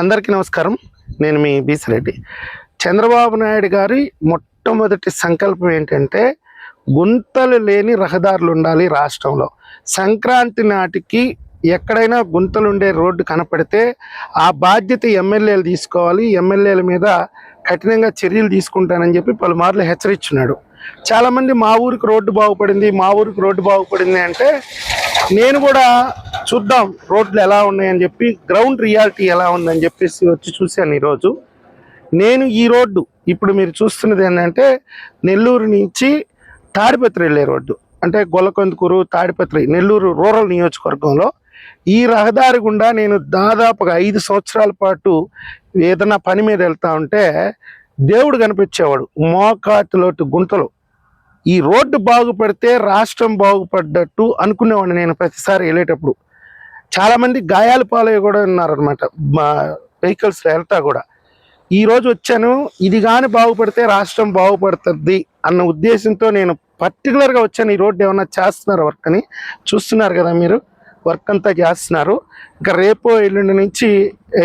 అందరికీ నమస్కారం. నేను మీ బీసిరెడ్డి. చంద్రబాబు నాయుడు గారి మొట్టమొదటి సంకల్పం ఏంటంటే గుంతలు లేని రహదారులు ఉండాలి రాష్ట్రంలో. సంక్రాంతి నాటికి ఎక్కడైనా గుంతలు ఉండే రోడ్డు కనపడితే ఆ బాధ్యత ఎమ్మెల్యేలు తీసుకోవాలి. ఎమ్మెల్యేల మీద కఠినంగా చర్యలు తీసుకుంటానని చెప్పి పలుమార్లు హెచ్చరించున్నాడు చాలామంది మా ఊరికి రోడ్డు బాగుపడింది మా ఊరికి రోడ్డు బాగుపడింది అంటే నేను కూడా చూద్దాం రోడ్లు ఎలా ఉన్నాయని చెప్పి గ్రౌండ్ రియాలిటీ ఎలా ఉందని చెప్పేసి వచ్చి చూశాను ఈరోజు. నేను ఈ రోడ్డు ఇప్పుడు మీరు చూస్తున్నది ఏంటంటే నెల్లూరు నుంచి తాడిపత్రి వెళ్ళే రోడ్డు. అంటే గొల్లకొందుకూరు తాడిపత్రి నెల్లూరు రూరల్ నియోజకవర్గంలో. ఈ రహదారి గుండా నేను దాదాపుగా ఐదు సంవత్సరాల పాటు ఏదైనా పని మీద వెళ్తా ఉంటే దేవుడు కనిపించేవాడు. మోకాటిలోటి గుంటలు ఈ రోడ్డు బాగుపడితే రాష్ట్రం బాగుపడ్డట్టు అనుకునేవాడిని నేను ప్రతిసారి వెళ్ళేటప్పుడు. చాలామంది గాయాల పాలయ్య కూడా ఉన్నారనమాట మా వెహికల్స్ వెళ్తా కూడా. ఈ రోజు వచ్చాను ఇది కానీ బాగుపడితే రాష్ట్రం బాగుపడుతుంది అన్న ఉద్దేశంతో నేను పర్టికులర్గా వచ్చాను. ఈ రోడ్డు ఏమన్నా చేస్తున్నారు వర్క్ అని చూస్తున్నారు కదా మీరు? వర్క్ అంతా చేస్తున్నారు. ఇంకా రేపు ఎల్లుండి నుంచి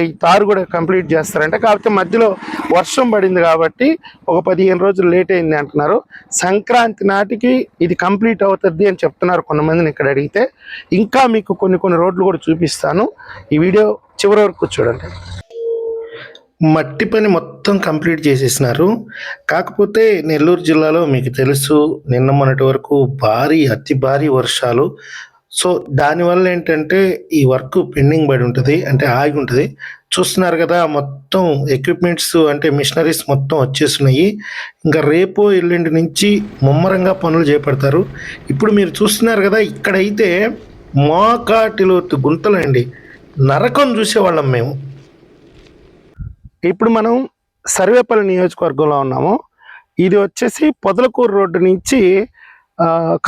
ఈ తారు కూడా కంప్లీట్ చేస్తారంట. కాకపోతే మధ్యలో వర్షం పడింది కాబట్టి ఒక పదిహేను రోజులు లేట్ అయింది అంటున్నారు. సంక్రాంతి నాటికి ఇది కంప్లీట్ అవుతుంది అని చెప్తున్నారు కొంతమందిని ఇక్కడ అడిగితే. ఇంకా మీకు కొన్ని కొన్ని రోడ్లు కూడా చూపిస్తాను. ఈ వీడియో చివరి వరకు చూడండి. మట్టి పని మొత్తం కంప్లీట్ చేసేసినారు. కాకపోతే నెల్లూరు జిల్లాలో మీకు తెలుసు నిన్న మొన్నటి వరకు భారీ అతి భారీ వర్షాలు సో దానివల్ల ఏంటంటే ఈ వర్క్ పెండింగ్ పడి ఉంటుంది అంటే ఆగి ఉంటుంది. చూస్తున్నారు కదా మొత్తం ఎక్విప్మెంట్స్ అంటే మిషనరీస్ మొత్తం వచ్చేస్తున్నాయి. ఇంకా రేపు ఎల్లుండి నుంచి ముమ్మరంగా పనులు చేపడతారు. ఇప్పుడు మీరు చూస్తున్నారు కదా ఇక్కడైతే మోకాటిలో గుంతలండి. నరకం చూసేవాళ్ళం మేము. ఇప్పుడు మనం సర్వేపల్లి నియోజకవర్గంలో ఉన్నాము. ఇది వచ్చేసి పొదలకూరు రోడ్డు నుంచి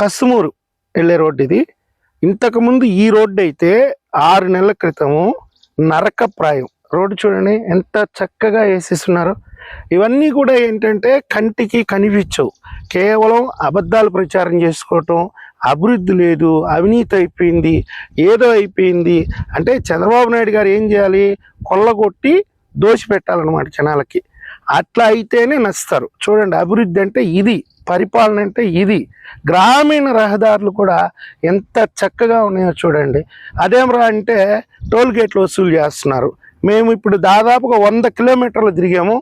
కస్తుమూరు కసుమూరు వెళ్ళే రోడ్డు ఇది. ఇంతకుముందు ఈ రోడ్డు అయితే ఆరు నెలల క్రితము నరకప్రాయం రోడ్డు చూడండి ఎంత చక్కగా వేసేస్తున్నారు. ఇవన్నీ కూడా ఏంటంటే కంటికి కనిపించవు. కేవలం అబద్ధాలు ప్రచారం చేసుకోవటం అభివృద్ధి లేదు అవినీతి అయిపోయింది ఏదో అయిపోయింది. అంటే చంద్రబాబు నాయుడు గారు ఏం చేయాలి? కొల్లగొట్టి దోషి పెట్టాలన్నమాట జనాలకి. అట్లా అయితేనే నచ్చుతారు. చూడండి అభివృద్ధి అంటే ఇది. పరిపాలన అంటే ఇది. గ్రామీణ రహదారులు కూడా ఎంత చక్కగా ఉన్నాయో చూడండి. అదేమరా అంటే టోల్ గేట్లు వసూలు చేస్తున్నారు. మేము ఇప్పుడు దాదాపుగా వంద కిలోమీటర్లు తిరిగాము.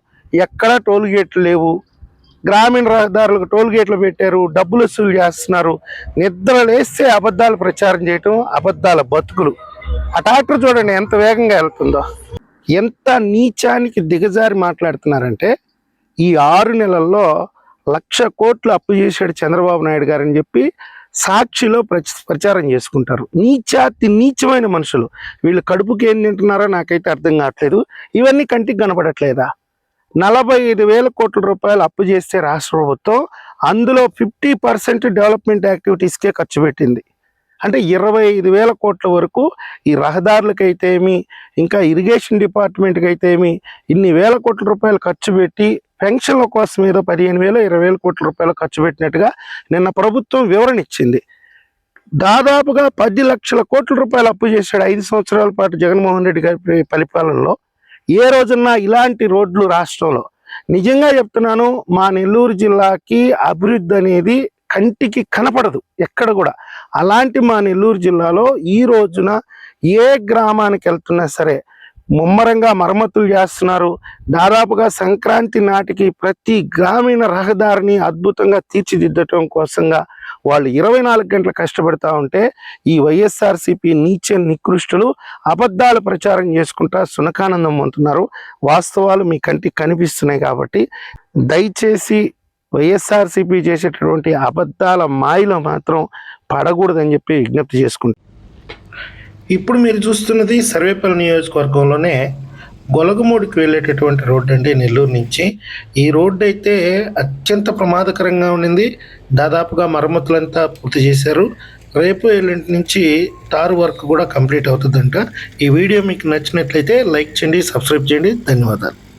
ఎక్కడా టోల్ గేట్లు లేవు. గ్రామీణ రహదారులకు టోల్ గేట్లు పెట్టారు. డబ్బులు వసూలు చేస్తున్నారు. నిద్ర లేస్తే అబద్ధాలు ప్రచారం చేయటం అబద్ధాల బతుకులు. ఆ ట్రాక్టర్ చూడండి ఎంత వేగంగా వెళ్తుందో. ఎంత నీచానికి దిగజారి మాట్లాడుతున్నారంటే ఈ ఆరు నెలల్లో లక్ష కోట్లు అప్పు చేశాడు చంద్రబాబు నాయుడు గారని చెప్పి సాక్షిలో ప్రచ- ప్రచారం చేసుకుంటారు. నీచాతి నీచమైన మనుషులు. వీళ్ళు కడుపుకి ఏం తింటున్నారో నాకైతే అర్థం కావట్లేదు. ఇవన్నీ కంటికి కనపడట్లేదా? నలభై ఐదు వేల కోట్ల రూపాయలు అప్పు చేస్తే రాష్ట్ర ప్రభుత్వం అందులో ఫిఫ్టీ పర్సెంట్ డెవలప్మెంట్ యాక్టివిటీస్కే ఖర్చు పెట్టింది. అంటే ఇరవై ఐదు వేల కోట్ల వరకు ఈ రహదారులకైతేమి ఇంకా ఇరిగేషన్ డిపార్ట్మెంట్కి అయితేమి ఇన్ని వేల కోట్ల రూపాయలు ఖర్చు పెట్టి పెన్షన్ల కోసం ఏదో పదిహేను వేలు ఇరవై వేల కోట్ల రూపాయలు ఖర్చు పెట్టినట్టుగా నిన్న ప్రభుత్వం వివరణ ఇచ్చింది. దాదాపుగా పది లక్షల కోట్ల రూపాయలు అప్పు చేశాడు ఐదు సంవత్సరాల పాటు జగన్మోహన్ రెడ్డి గారి పరిపాలనలో. ఏ రోజున్నా ఇలాంటి రోడ్లు రాష్ట్రంలో? నిజంగా చెప్తున్నాను మా నెల్లూరు జిల్లాకి అభివృద్ధి అనేది కంటికి కనపడదు ఎక్కడ కూడా. అలాంటి మా నెల్లూరు జిల్లాలో ఈ రోజున ఏ గ్రామానికి వెళ్తున్నా సరే ముమ్మరంగా మరమ్మతులు చేస్తున్నారు. దాదాపుగా సంక్రాంతి నాటికి ప్రతి గ్రామీణ రహదారిని అద్భుతంగా తీర్చిదిద్దటం కోసంగా వాళ్ళు ఇరవై నాలుగు గంటలు కష్టపడతా ఉంటే ఈ వైఎస్ఆర్సీపీ నీచ నికృష్టులు అబద్ధాలు ప్రచారం చేసుకుంటా సునకానందం పొందుతున్నారు వాస్తవాలు మీ కంటికి కనిపిస్తున్నాయి కాబట్టి దయచేసి వైఎస్ఆర్సీపీ చేసేటటువంటి అబద్ధాల మాయలో మాత్రం పడకూడదని చెప్పి విజ్ఞప్తి చేసుకుంటాం ఇప్పుడు మీరు చూస్తున్నది సర్వేపల్లి నియోజకవర్గంలోనే గొలగమూడికి వెళ్ళేటటువంటి రోడ్డు అండి నెల్లూరు నుంచి. ఈ రోడ్డు అయితే అత్యంత ప్రమాదకరంగా ఉండింది. దాదాపుగా మరమ్మతులంతా పూర్తి చేశారు. రేపు ఎల్లుంటి నుంచి తారు వర్క్ కూడా కంప్లీట్ అవుతుందంట. ఈ వీడియో మీకు నచ్చినట్లయితే లైక్ చేయండి సబ్స్క్రైబ్ చేయండి. ధన్యవాదాలు.